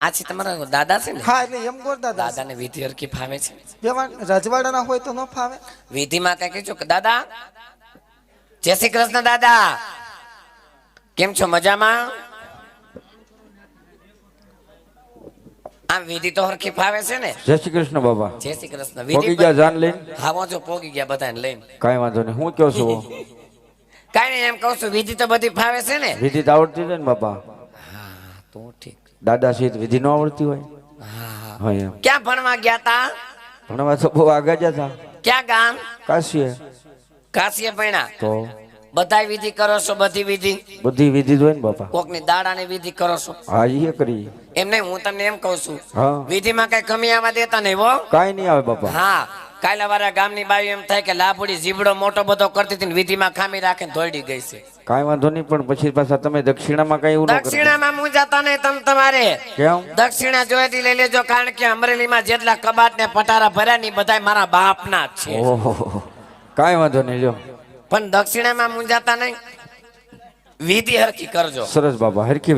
આ તમારા દાદા છે ને? હા એટલે એમ ગોર દાદા દાદાને વિધિ હરકી ફાવે છે? જેમાં રજવાડાના હોય તો ન ફાવે. વિધિમાં કઈ કહેજો દાદા જય શ્રી કૃષ્ણ દાદા. કેમ છો મજામાં? આમ વિધિ તો હરખી ફાવે છે ને? જય શ્રી કૃષ્ણ બાબા. જય શ્રી કૃષ્ણ. પોગી વિધિ ગયા જાન લઈને? હા વાંચો પોગી ગયા બધાને લઈને. કઈ વાંધો નહીં. હું કયો છું? કાઈ નહીં એમ કહું છું વિધિ તો બધી ફાવે છે ને? વિધિ તો આવડતી છે ને બાબા હા તો ઠીક. દાદા સહિત વિધિ ન આવડતી હોય? હા. હા એમ. ક્યાં ભણવા ગયા તા ભણવા તો બહુ આગળ જ હતા. ક્યાં ગામ? કાશીએ. કાશીએ ભણ્યા? તો? બધાય વિધિ કરો છો બધી વિધિ? બધી વિધિ જ હોય ને બાપા. કોકની દાડાની વિધિ કરો છો? હા એ કરી એમ નહીં હું તમને એમ કહું છું. હા. વિધિમાં કઈ કમી આવવા દેતા નહીં હો. કાંઈ નહીં આવે બાપા. હા. કાલે વાળા ગામની બાઈ એમ થાય કે લાભુડી જીબડો મોટો બધો કરતી હતી વિધિમાં ખામી રાખીને ધોડી ગઈ છે. કાંઈ વાંધો નહીં પણ પછી પાછા તમે દક્ષિણામાં કઈ એવું દક્ષિણામાં હું જતા નહીં તમે તમારે. કેમ? દક્ષિણા જોઈતી લઈ લેજો કારણ કે અમરેલીમાં જેટલા કબાટ ને પટારા ભર્યા ની બધા મારા બાપના જ છે. ઓહો કાંઈ વાંધો નહીં જો પણ દક્ષિણામાં મૂંઝાતા નહીં. વિધિ હરખી કરજો. સરસ બાબા હરખી